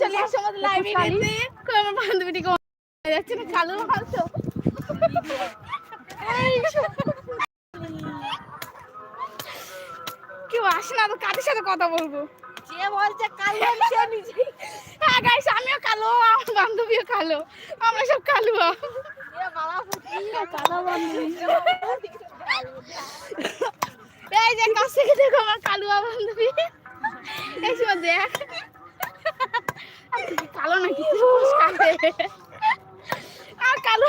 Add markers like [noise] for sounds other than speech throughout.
চলে আসো আমাদের লাইব্রেরিতে যাচ্ছে না কালো ভালো কেউ আসে না তো কাদের সাথে কথা বলব? যে বলছে কালো সে হ্যাঁ গাইস আমিও কালো আমার বান্ধবীও কালো আমরা সব কালো। এ বাবা ফুটি। কালো বান্ধবী। এই যে কাছ দেখো আমার কালুয়া বান্ধবী। এই দেখ। কালো নাকি? আর কালো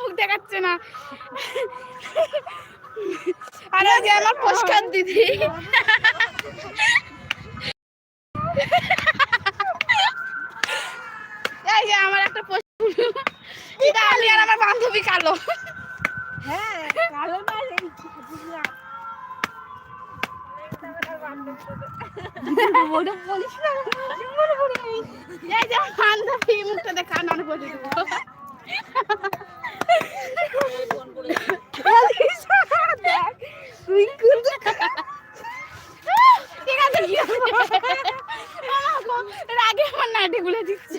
মুখ দেখাচ্ছে না। আরে যে আমার পুরস্কার দিদি। আমার একটা এটা আমার বান্ধবী কালো। হ্যাঁ কালো না রাগে আমার নাইটে গুলে দিচ্ছে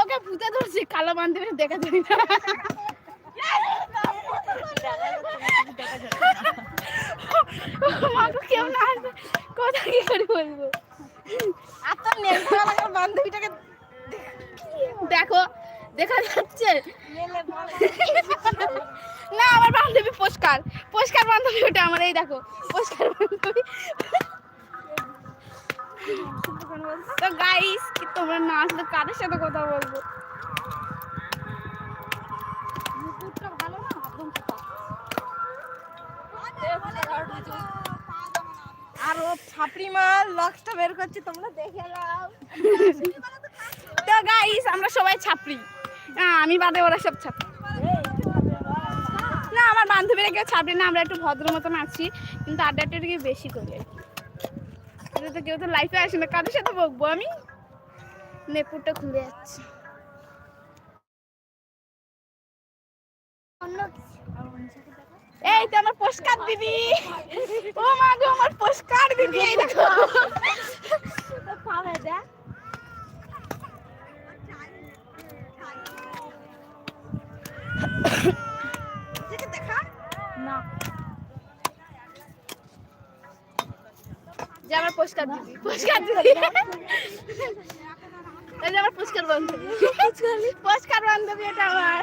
ওকে ভূতে ধরছে কালো বান্ধবী দেখা যায় না। কেউ না আসবে কথা কি করে বলব? আর তোর নেমটা লাগার বান্ধবীটাকে দেখো দেখা যাচ্ছে। না আমার বান্ধবী পুষ্কার। পুষ্কার বান্ধবী ওটা আমার এই দেখো পুষ্কার বান্ধবী। তো গাইস কি তোমরা না আসলে কাদের সাথে কথা বলব? আমরা আমার কেউ একটু ভদ্র মতন আছি, কিন্তু আড্ডাটা বেশি করি আর কি। তো কেউ তো লাইফে আসে না, কাদের সাথে বকবো আমি? নেপুরটা খুলে যাচ্ছে। এই তো আমার পুরস্কার দিদি। ও মা গো যে আমার পুরস্কার দিদি পুরস্কার এই যে আমার পুরস্কার বান্ধবী পুরস্কার বান্ধবী এটা আমার।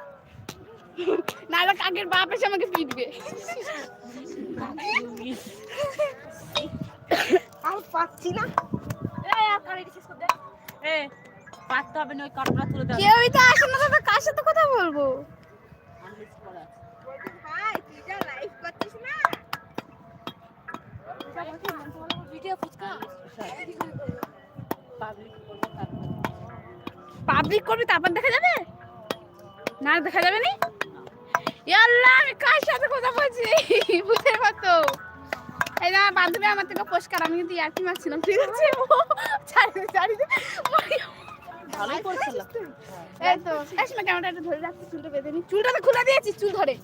নাহলে কাকের বাপ এসে আমাকে পিটবে। আর পাচ্ছি না। এ পাততে হবে না ওই তুলে কেউই তো আসে না দাদা কার সাথে কথা বলব? ভাই তুই যা লাইভ করছিস না? ভিডিও ফুচকা? পাবলিক করবি তারপর দেখা যাবে? না দেখা যাবে নি? ইয়াল্লাহ আমি কার সাথে কথা বলছি? [laughs] বুঝতে পারতো। এই যে আমার বান্ধবী আমার থেকে পুরস্কার আমি কিন্তু ইয়ার্কি মারছিলাম ঠিক আছে? ও ভালোই করছিল এই তো ক্যামেরাটা একটু ধরে রাখছি চুলটা বেঁধে নি। চুলটা তো খুলে দিয়েছি চুল ধরে।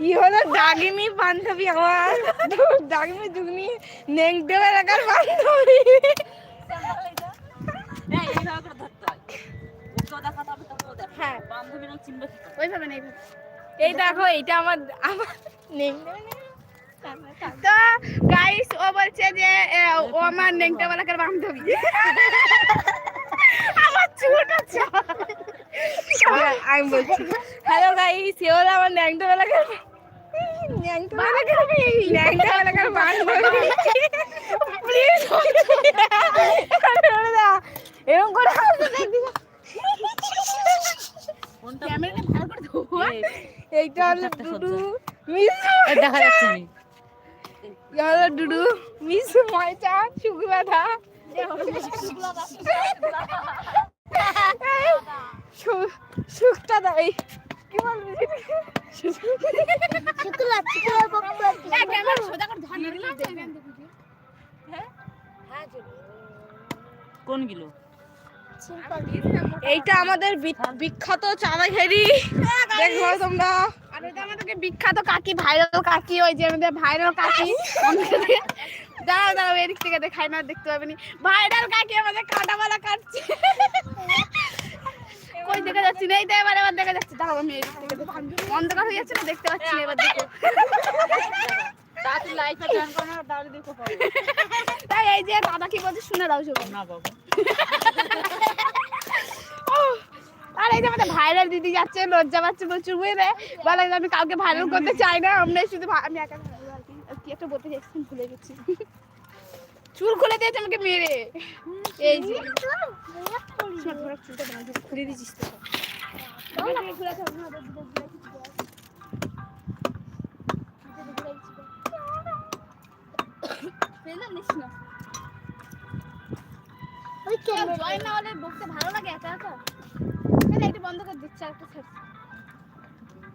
ই হলো বান্ধবী আমার? জুগনি নেংটে এলাকার বান্ধবী হ্যাঁ ওইভাবে না এইভাবে এই দেখো এইটা আমার আমার নেংটে তো গাইস ও বলছে যে ও আমার নেংটা বালাকার বান্ধবী? আমার চুট আছে আমি বলছি। হ্যালো গাইস এ হলো আমার বান্ধবী। এরকম করে হাসতে দেখবি কোনটা ক্যামেরাটা ভালো করে ধো এই, এইটা হলো ডুডু। মিসু এই দেখা যাচ্ছে নি ইয়া হলো ডুডু মিসু ময়চা সুগুলাধা সুখটা দাই কি বলবি শুক্লা শুক্লা পক্ষ ক্যামেরা সোজা করে ধর না দিলাম কোন গিলো এইটা আমাদের বিখ্যাত চাঁদাঘেরি। দেখো তোমরা। আর এটা আমাদেরকে বিখ্যাত কাকি ভাইরাল কাকি ওই যে আমাদের ভাইরাল কাকি। দাঁড়াও দাঁড়াও এদিক থেকে দেখাই না দেখতে পাবে নি ভাইরাল কাকি আমাদের কাটামালা কাটছে। কই দেখা যাচ্ছে না? এই তো এবার এবার দেখা যাচ্ছে। দাঁড়াও আমি এদিক থেকে অন্ধকার হয়ে যাচ্ছে না? দেখতে পাচ্ছি না এবার দেখো তাই এই যে দাদা কি বলছে শুনে দাও সব না বাবু। আর এই যে আমাদের ভাইরাল দিদি যাচ্ছে লজ্জা পাচ্ছে প্রচুর বুঝলে? বলে আমি কাউকে ভাইরাল করতে চাই না আমরা শুধু আমি একা কি। একটা বলতে চাইছি ভুলে গেছি। চুল খুলে দিয়েছে আমাকে মেরে। এই যে। শোন, ধরো, না হলে বকতে ভালো লাগে একা একা? তাহলে একটু বন্ধ করে দিচ্ছি আর একটা ছাড়ছি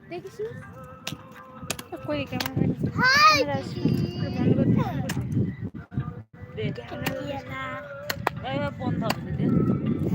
দেখিস? কই ক্যামেরা হাই বন্ধ দে।